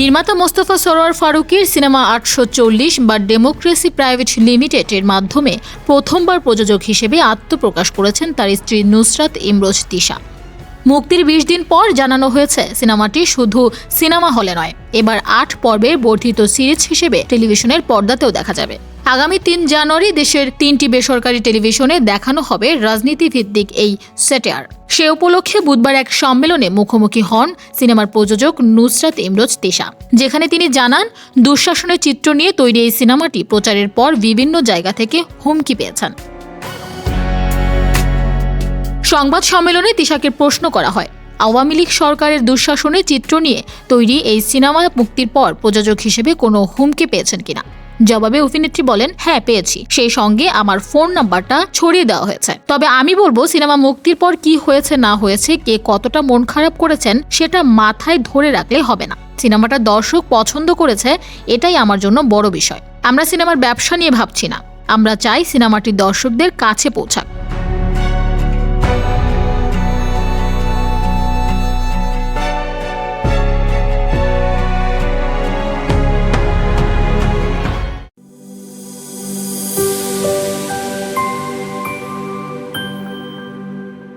নির্মাতা মোস্তফা সরোয়ার ফারুকের সিনেমা আটশো চল্লিশ বা ডেমোক্রেসি প্রাইভেট লিমিটেডের মাধ্যমে প্রথমবার প্রযোজক হিসেবে আত্মপ্রকাশ করেছেন তার স্ত্রী নুসরাত ইমরোজ তিশা। মুক্তির বিশ দিন পর জানানো হয়েছে, সিনেমাটি শুধু সিনেমা হলে নয়, এবার আট পর্বের বর্ধিত সিরিজ হিসেবে টেলিভিশনের পর্দাতেও দেখা যাবে। আগামী তিন জানুয়ারি দেশের তিনটি বেসরকারি টেলিভিশনে দেখানো হবে রাজনীতি ভিত্তিক এই সেটেয়ার। সে উপলক্ষে বুধবার এক সম্মেলনে মুখোমুখি হন সিনেমার প্রযোজক নুসরাত ইমরোজ তিশা, যেখানে তিনি জানান, দুঃশাসনের চিত্র নিয়ে তৈরি এই সিনেমাটি প্রচারের পর বিভিন্ন জায়গা থেকে হুমকি পেয়েছেন। সংবাদ সম্মেলনে তিশাকে প্রশ্ন করা হয়। আওয়ামী লীগ সরকারের দুঃশাসনের চিত্র নিয়ে তৈরি এই সিনেমা মুক্তির পর প্রযোজক হিসেবে কোনো হুমকি পেয়েছেন কিনা? জবাবে অভিনেত্রী বলেন হ্যাঁ পেয়েছি। সেই সঙ্গে আমার ফোন নাম্বারটা ছড়িয়ে দেওয়া হয়েছে। তবে আমি বলব, সিনেমা মুক্তির পর কি হয়েছে, না হয়েছে, কে কতটা মন খারাপ করেছেন, সেটা মাথায় ধরে রাখলে হবে না। সিনেমাটা দর্শক পছন্দ করেছে, এটাই আমার জন্য বড় বিষয়। আমরা সিনেমার ব্যবসা নিয়ে ভাবছি না। আমরা চাই সিনেমাটি দর্শকদের কাছে পৌঁছাক।